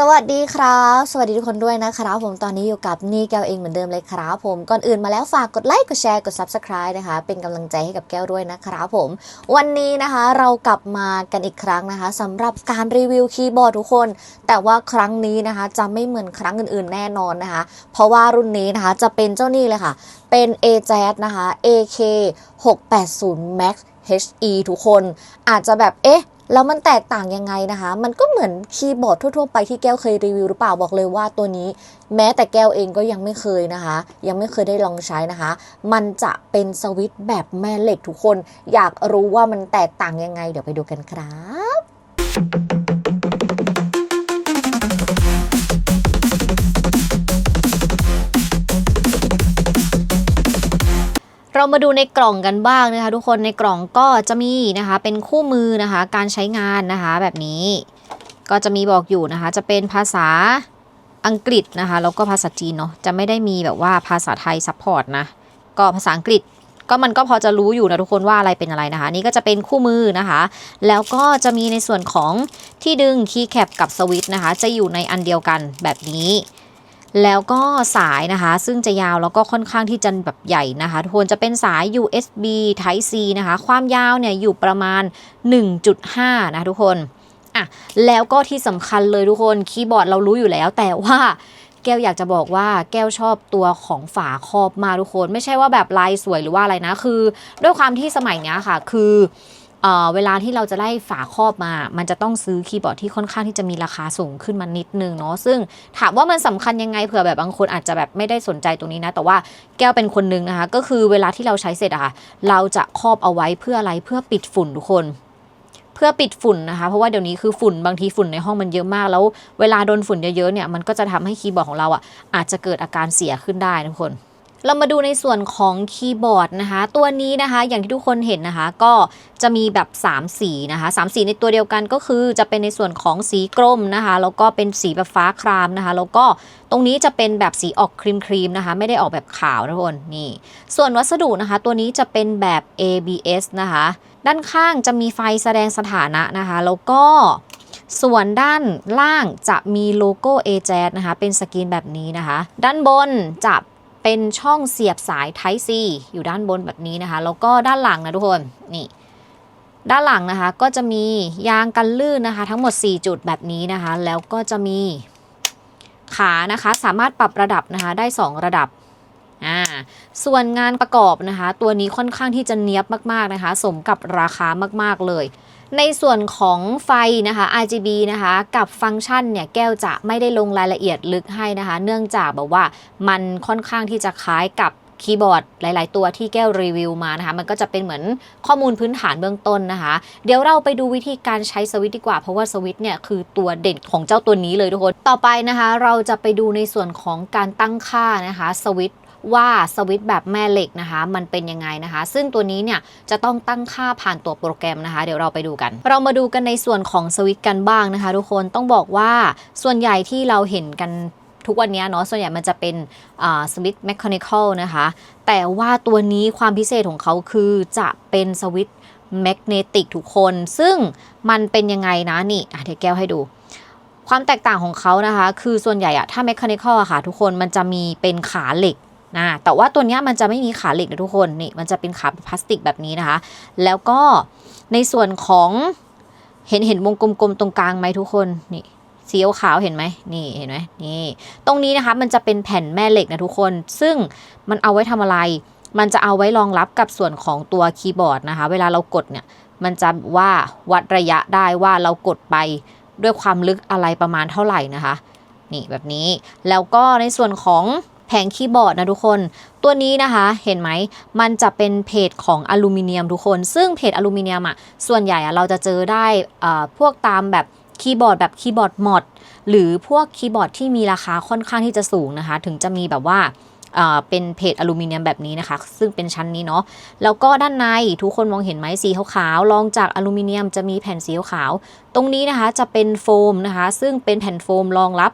สวัสดีครับ สวัสดีทุกคนด้วยนะครับผมตอนนี้อยู่กับนี่แก้วเองเหมือนเดิมเลยครับผมก่อนอื่นมาแล้วฝากกดไลค์กดแชร์กด Subscribe นะคะ เป็นกำลังใจให้กับแก้วด้วยนะครับผม วันนี้นะคะเรากลับมากันอีกครั้งนะคะสำหรับการรีวิวคีย์บอร์ดทุกคน แต่ว่าครั้งนี้นะคะ จะไม่เหมือนครั้งอื่นๆแน่นอนนะคะ เพราะว่ารุ่นนี้นะคะจะเป็นเจ้านี่เลยค่ะ เป็น a j นะคะ AK 680 Max HE ทุกคน อาจจะแบบเอ๊ะ แล้วมันแตกต่างยังไงนะคะ มันก็เหมือนคีย์บอร์ดทั่วๆไปที่แก้วเคยรีวิวหรือเปล่าบอกเลยว่าตัวนี้ แม้แต่แก้วเองก็ยังไม่เคยนะคะ ยังไม่เคยได้ลองใช้นะคะ มันจะเป็นสวิตช์แบบแม่เหล็กทุกคน อยากรู้ว่ามันแตกต่างยังไง เดี๋ยวไปดูกันครับ เรามาดูในกล่องกันบ้างนะคะ ทุกคนในกล่องก็จะมีนะคะ เป็นคู่มือนะคะ การใช้งานนะคะ แบบนี้ ก็จะมีบอกอยู่นะคะ จะเป็นภาษาอังกฤษนะคะ แล้วก็ภาษาจีนเนาะจะไม่ได้มีแบบว่าภาษาไทยซัพพอร์ตนะก็ภาษาอังกฤษก็มันก็พอจะรู้อยู่นะทุกคนว่าอะไรเป็นอะไรนะคะ นี่ก็จะเป็นคู่มือนะคะ แล้วก็จะมีในส่วนของที่ดึงคีย์แคปกับสวิตช์นะคะ จะอยู่ในอันเดียวกันแบบนี้ แล้วก็สายนะคะ ซึ่งจะยาวแล้วก็ค่อนข้างที่จะแบบใหญ่นะคะทุกคนจะเป็นสาย USB Type C นะคะ ความยาวเนี่ยอยู่ประมาณ 1.5 นะทุกคนอะแล้วก็ที่สำคัญเลยทุกคนคีย์บอร์ดเรารู้อยู่แล้ว แต่ว่าแก้วอยากจะบอกว่าแก้วชอบตัวของฝาครอบมาทุกคน ไม่ใช่ว่าแบบลายสวยหรือว่าอะไรนะ คือ ด้วยความที่สมัยเนี้ยค่ะ คือ เวลาที่เราจะได้ฝาครอบมา มันจะต้องซื้อคีย์บอร์ดที่ค่อนข้างที่จะมีราคาสูงขึ้นมานิดนึงเนาะ ซึ่งถามว่ามันสำคัญยังไงเผื่อแบบบางคนอาจจะแบบไม่ได้สนใจตรงนี้นะ แต่ว่าแก้วเป็นคนนึงนะคะ ก็คือเวลาที่เราใช้เสร็จอะค่ะ เราจะครอบเอาไว้เพื่ออะไร เพื่อปิดฝุ่นทุกคนเพื่อปิดฝุ่นนะคะ เพราะว่าเดี๋ยวนี้คือฝุ่นบางทีฝุ่นในห้องมันเยอะมาก แล้วเวลาโดนฝุ่นเยอะๆเนี่ยมันก็จะทำให้คีย์บอร์ดของเราอะอาจจะเกิดอาการเสียขึ้นได้ทุกคน เรามาดูในส่วนของคีย์บอร์ดนะคะ ตัวนี้นะคะอย่างที่ทุกคนเห็นนะคะ ก็จะมีแบบ 3 สีนะคะ3สีในตัวเดียวกันก็คือจะเป็นในส่วนของสีกรมนะคะ แล้วก็เป็นสีแบบฟ้าครามนะคะ แล้วก็ตรงนี้จะเป็นแบบสีออกครีมครีมๆนะคะ ไม่ได้ออกแบบขาวนะทุกคนนี่ ส่วนวัสดุนะคะ ตัวนี้จะเป็นแบบ ABS นะคะ ด้านข้างจะมีไฟแสดงสถานะนะคะ แล้วก็ส่วนด้านล่างจะมีโลโก้ a j a z นะคะ เป็นสกรีนแบบนี้นะคะ ด้านบนจะ เป็นช่องเสียบสาย Type C อยู่ด้านบนแบบนี้นะคะ แล้วก็ด้านหลังนะทุกคน นี่ ด้านหลังนะคะก็จะมียางกันลื่นนะคะ ทั้งหมด 4 จุดแบบนี้นะคะ แล้วก็จะมีขานะคะสามารถปรับระดับนะคะได้ 2 ระดับอ่าส่วนงานประกอบนะคะ ตัวนี้ค่อนข้างที่จะเนียบมากๆนะคะ สมกับราคามากๆเลย ในส่วนของไฟนะคะ RGB นะคะกับฟังก์ชันเนี่ยแก้วจะไม่ได้ลงรายละเอียดลึกให้นะคะ เนื่องจากแบบว่ามันค่อนข้างที่จะคล้ายกับคีย์บอร์ดหลาย ๆ ตัวที่แก้วรีวิวมานะคะ มันก็จะเป็นเหมือนข้อมูลพื้นฐานเบื้องต้นนะคะ เดี๋ยวเราไปดูวิธีการใช้สวิตดีกว่า เพราะว่าสวิตเนี่ยคือตัวเด่นของเจ้าตัวนี้เลยทุกคน ต่อไปนะคะ เราจะไปดูในส่วนของการตั้งค่านะคะสวิต ว่าสวิตช์แบบแม่เหล็กนะคะ มันเป็นยังไงนะคะ ซึ่งตัวนี้เนี่ยจะต้องตั้งค่าผ่านตัวโปรแกรมนะคะ เดี๋ยวเราไปดูกัน เรามาดูกันในส่วนของสวิตช์กันบ้างนะคะ ทุกคนต้องบอกว่าส่วนใหญ่ที่เราเห็นกันทุกวันนี้เนาะส่วนใหญ่มันจะเป็นสวิตช์แมชชีนิคอลนะคะ แต่ว่าตัวนี้ความพิเศษของเขาคือจะเป็นสวิตช์แมกเนติกทุกคน ซึ่งมันเป็นยังไงนะนี่เดี๋ยวแก้วให้ดูความแตกต่างของเขานะคะ คือส่วนใหญ่อะถ้า mechanical อะค่ะ ทุกคนมันจะมีเป็นขาเหล็ก นะแต่ว่าตัวนี้มันจะไม่มีขาเหล็กนะทุกคนนี่มันจะเป็นขาพลาสติกแบบนี้นะคะ แล้วก็ในส่วนของเห็นเห็นวงกลมๆตรงกลางไหมทุกคนนี่สีขาวเห็นไหมนี่เห็นไหมนี่ ตรงนี้นะคะมันจะเป็นแผ่นแม่เหล็กนะทุกคน ซึ่งมันเอาไว้ทำอะไร มันจะเอาไว้รองรับกับส่วนของตัวคีย์บอร์ดนะคะ เวลาเรากดเนี่ย มันจะว่าวัดระยะได้ว่าเรากดไปด้วยความลึกอะไรประมาณเท่าไหร่นะคะ นี่แบบนี้ แล้วก็ในส่วนของ แผงคีย์บอร์ดนะทุกคน ตัวนี้นะคะเห็นไหม มันจะเป็นเพจของอลูมิเนียมทุกคน ซึ่งเพจอลูมิเนียมอะส่วนใหญ่อะเราจะเจอได้พวกตามแบบคีย์บอร์ดแบบคีย์บอร์ดมอดหรือพวกคีย์บอร์ดที่มีราคาค่อนข้างที่จะสูงนะคะ ถึงจะมีแบบว่าเป็นเพจอลูมิเนียมแบบนี้นะคะ ซึ่งเป็นชั้นนี้เนาะแล้วก็ด้านในทุกคนมองเห็นไหมสีขาวๆรองจากอลูมิเนียมจะมีแผ่นสีขาว ตรงนี้นะคะจะเป็นโฟมนะคะ ซึ่งเป็นแผ่นโฟมรองรับ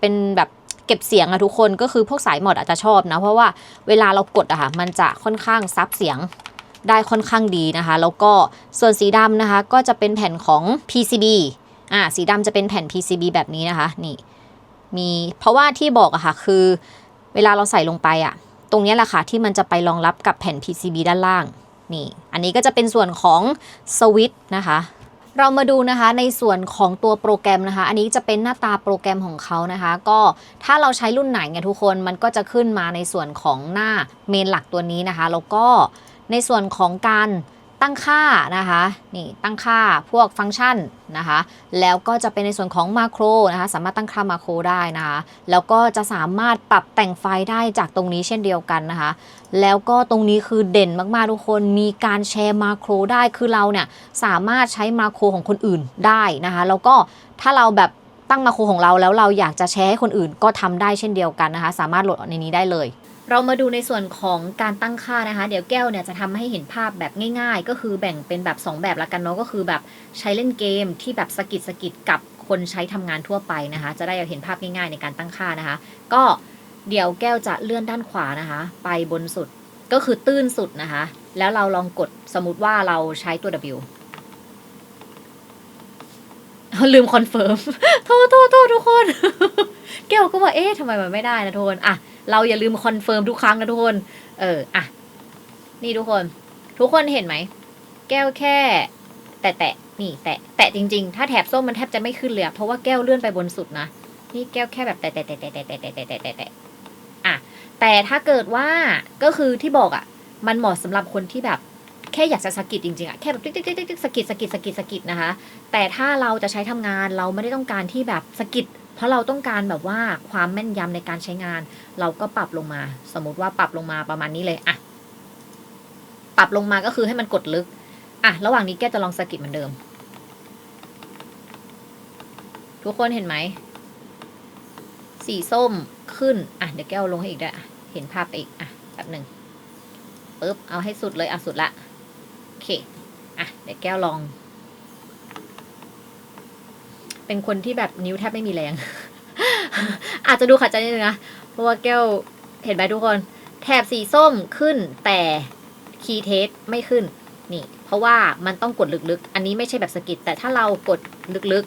เป็นแบบ เก็บเสียงอะทุกคนก็คือพวกสายหมอดอาจจะชอบนะ เพราะว่าเวลาเรากดอะค่ะมันจะค่อนข้างซับเสียงได้ค่อนข้างดีนะคะ แล้วก็ส่วนสีดำนะคะก็จะเป็นแผ่นของ PCB อ่าสีดำจะเป็นแผ่น PCB แบบนี้นะคะนี่มีเพราะว่าที่บอกอะค่ะคือ เวลาเราใส่ลงไปอะตรงนี้แหละค่ะที่มันจะไปรองรับกับแผ่น PCB ด้านล่างนี่อันนี้ก็จะเป็นส่วนของสวิตช์นะคะ เรามาดูนะคะในส่วนของตัวโปรแกรมนะคะ อันนี้จะเป็นหน้าตาโปรแกรมของเขานะคะ ก็ถ้าเราใช้รุ่นไหนเนี่ยทุกคนมันก็จะขึ้นมาในส่วนของหน้าเมนหลักตัวนี้นะคะ แล้วก็ในส่วนของการ ตั้งค่านะคะนี่ตั้งค่าพวกฟังก์ชันนะคะแล้วก็จะเป็นในส่วนของมาโครนะคะสามารถตั้งค่ามาโครได้นะคะแล้วก็จะสามารถปรับแต่งไฟล์ได้จากตรงนี้เช่นเดียวกันนะคะแล้วก็ตรงนี้คือเด่นมากๆทุกคนมีการแชร์มาโครได้คือเราเนี่ยสามารถใช้มาโครของคนอื่นได้นะคะแล้วก็ถ้าเราแบบตั้งมาโครของเราแล้วเราอยากจะแชร์ให้คนอื่นก็ทำได้เช่นเดียวกันนะคะสามารถโหลดในนี้ได้เลย เรามาดูในส่วนของการตั้งค่านะคะ เดี๋ยวแก้วเนี่ยจะทำให้เห็นภาพแบบง่าย ๆ ก็คือแบ่งเป็นแบบ 2 แบบละกันเนาะก็คือแบบใช้เล่นเกมที่แบบสกิดสกิดกับคนใช้ทำงานทั่วไปนะคะ จะได้เห็นภาพง่ายๆ ในการตั้งค่านะคะ ก็เดี๋ยวแก้วจะเลื่อนด้านขวานะคะ ไปบนสุดก็คือตื้นสุดนะคะ แล้วเราลองกดสมมติว่าเราใช้ตัว W ลืมคอนเฟิร์มโทษโทษโทษทุกคน แก้วก็ว่าเอ๊ะทำไมมันไม่ได้นะทุกคนอะ เราอย่าลืมคอนเฟิร์มทุกครั้งนะทุกคน เอออะ นี่ทุกคน ทุกคนเห็นไหม แก้วแค่ แตะแตะนี่ แตะแตะจริงๆ ถ้าแถบส้มมันแทบจะไม่ขึ้นเลยอะเพราะว่าแก้วเลื่อนไปบนสุดนะ นี่แก้วแค่แบบแตะแตะแตะแตะแตะแตะแตะแตะแตะแตะแตะอะ แต่ถ้าเกิดว่าก็คือที่บอกอะมันเหมาะสำหรับคนที่แบบแค่อยากจะสะกิดจริงๆอะแค่แบบติ๊กติ๊กติ๊กติ๊กสะกิดสะกิดสะกิดสะกิดนะคะ แต่ถ้าเราจะใช้ทำงานเราไม่ได้ต้องการที่แบบสะกิด เพราะเราต้องการแบบว่าความแม่นยำในการใช้งาน เราก็ปรับลงมา สมมุติว่าปรับลงมาประมาณนี้เลยอะปรับลงมาก็คือให้มันกดลึกอะระหว่างนี้แกจะลองสะกิดเหมือนเดิม ทุกคนเห็นไหม สีส้มขึ้นอะเดี๋ยวแก้วลงให้อีกได้วยอะเห็นภาพไปอีกอะแบบหนึ่งปึ๊บเอาให้สุดเลยอะสุดละโอเคอะเดี๋ยวแก้วลอง เป็นคนที่แบบนิ้วแทบไม่มีแรง อาจจะดูขัดใจนิดนึงนะ เพราะว่าแก้วเห็นไหมทุกคน แถบสีส้มขึ้นแต่คีย์เทสไม่ขึ้น นี่ เพราะว่ามันต้องกดลึกๆ อันนี้ไม่ใช่แบบสกิดแต่ถ้าเรากดลึก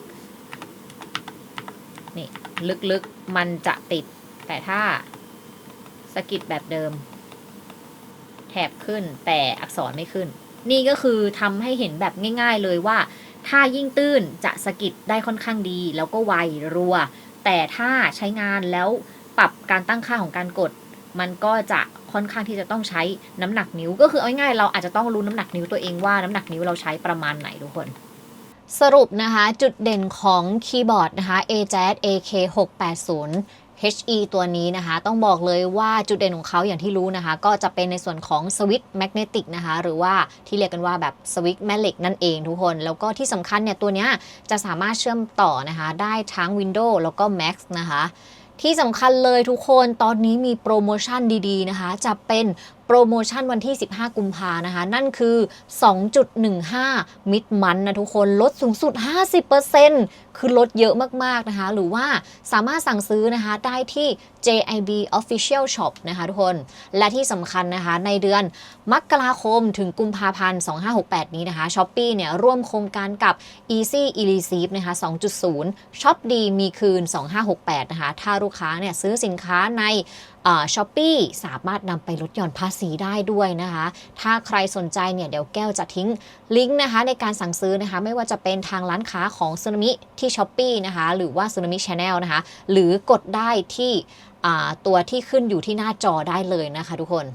ๆ นี่ ลึกๆ มันจะติด แต่ถ้าสกิดแบบเดิม แถบขึ้นแต่อักษรไม่ขึ้น นี่ก็คือทำให้เห็นแบบง่าย ๆเลยว่า ถ้ายิ่งตื้นจะสกิดได้ค่อนข้างดี แล้วก็ไวรัว แต่ถ้าใช้งานแล้วปรับการตั้งค่าของการกด มันก็จะค่อนข้างที่จะต้องใช้น้ำหนักนิ้ว ก็คือเอาง่ายๆเราอาจจะต้องรู้น้ำหนักนิ้วตัวเองว่าน้ำหนักนิ้วเราใช้ประมาณไหนทุกคนสรุปนะคะ จุดเด่นของคีย์บอร์ดนะคะ AJAZ AK680 HE ตัวนี้นะคะ ต้องบอกเลยว่าจุดเด่นของเขาอย่างที่รู้นะคะ ก็จะเป็นในส่วนของสวิตช์แมกเนติกนะคะ หรือว่าที่เรียกกันว่าแบบสวิตช์แม่เหล็กนั่นเองทุกคน แล้วก็ที่สำคัญเนี่ยตัวนี้จะสามารถเชื่อมต่อนะคะ ได้ทั้ง Windows แล้วก็ Mac นะคะที่สำคัญเลยทุกคนตอนนี้มีโปรโมชั่นดีๆนะคะ จะเป็น โปรโมชั่นวันที่ 15 กุมภานะคะ นั่นคือ 2.15 มิดมันนะทุกคนลดสูงสุด 50%คือลดเยอะมากๆนะคะ หรือว่าสามารถสั่งซื้อนะคะได้ที่ JIB Official Shop นะคะทุกคน และที่สำคัญนะคะในเดือนมกราคมถึงกุมภาพันธ์ 2568 นี้นะคะ s h อ p e e เนี่ยร่วมโครงการกับ Easy e r e c e i v e นะคะ 2.0ช็อปดีมีคืน 2568 นะคะ ถ้าลูกค้าเนี่ยซื้อสินค้าในช้อปปี้สามารถนำไปลดหย่อนภาษีได้ด้วยนะคะ ถ้าใครสนใจเนี่ยเดี๋ยวแก้วจะทิ้งลิงก์นะคะในการสั่งซื้อนะคะ ไม่ว่าจะเป็นทางร้านค้าของซูนามิที่ช้อปปีนะคะ หรือว่าซูนามิชาแนลนะคะ หรือกดได้ที่ตัวที่ขึ้นอยู่ที่หน้าจอได้เลยนะคะทุกคน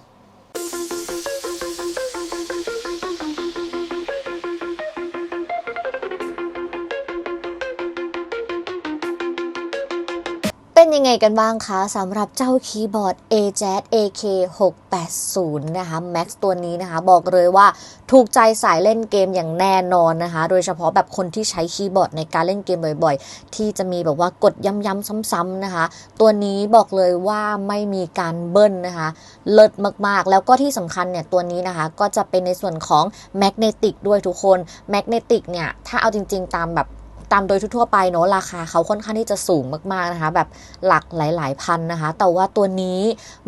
ยังไงกันบ้างคะสำหรับเจ้าคีย์บอร์ด AJAZ AK680 นะคะ Max ตัวนี้นะคะ บอกเลยว่าถูกใจสายเล่นเกมอย่างแน่นอนนะคะ โดยเฉพาะแบบคนที่ใช้คีย์บอร์ดในการเล่นเกมบ่อยๆ ที่จะมีแบบว่ากดย้ำๆซ้ำๆนะคะ ตัวนี้บอกเลยว่าไม่มีการเบิ้ลนะคะ เลิศมากๆ แล้วก็ที่สำคัญเนี่ย ตัวนี้นะคะ ก็จะเป็นในส่วนของแมกเนติกด้วยทุกคนแมกเนติกเนี่ย ถ้าเอาจริงๆตามแบบ ตามโดยทั่วไปเนาะราคาเขาค่อนข้างที่จะสูงมากๆนะคะ แบบหลักหลาย ๆ พันนะคะ แต่ว่าตัวนี้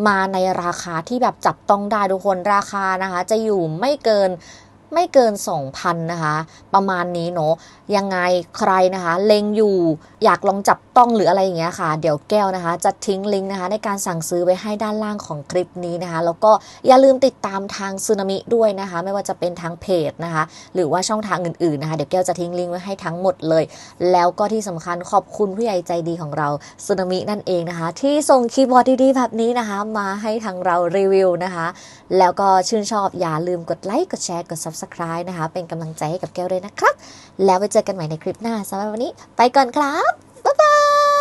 มาในราคาที่แบบจับต้องได้ทุกคนราคานะคะ จะอยู่ไม่เกินไม่เกิน 2,000 นะคะ ประมาณนี้เนาะยังไงใครนะคะ เลงอยู่อยากลองจับ ต้องหรืออะไรอย่างเงี้ยค่ะ เดี๋ยวแก้วนะคะ จะทิ้งลิงก์นะคะ ในการสั่งซื้อไว้ให้ด้านล่างของคลิปนี้นะคะ แล้วก็อย่าลืมติดตามทางซึนามิด้วยนะคะ ไม่ว่าจะเป็นทางเพจนะคะ หรือว่าช่องทางอื่นๆนะคะเดี๋ยวแก้วจะทิ้งลิงก์ไว้ให้ทั้งหมดเลย แล้วก็ที่สำคัญขอบคุณผู้ใหญ่ใจดีของเราซึนามินั่นเองนะคะ ที่ส่งคีย์บอร์ดดีๆแบบนี้นะคะ มาให้ทางเรารีวิวนะคะ แล้วก็ชื่นชอบอย่าลืมกดไลค์กดแชร์กด subscribe นะคะ เป็นกำลังใจให้กับแก้วด้วยนะครับ แล้วไปเจอกันใหม่ในคลิปหน้าสำหรับวันนี้ ไปก่อนครับ 拜拜。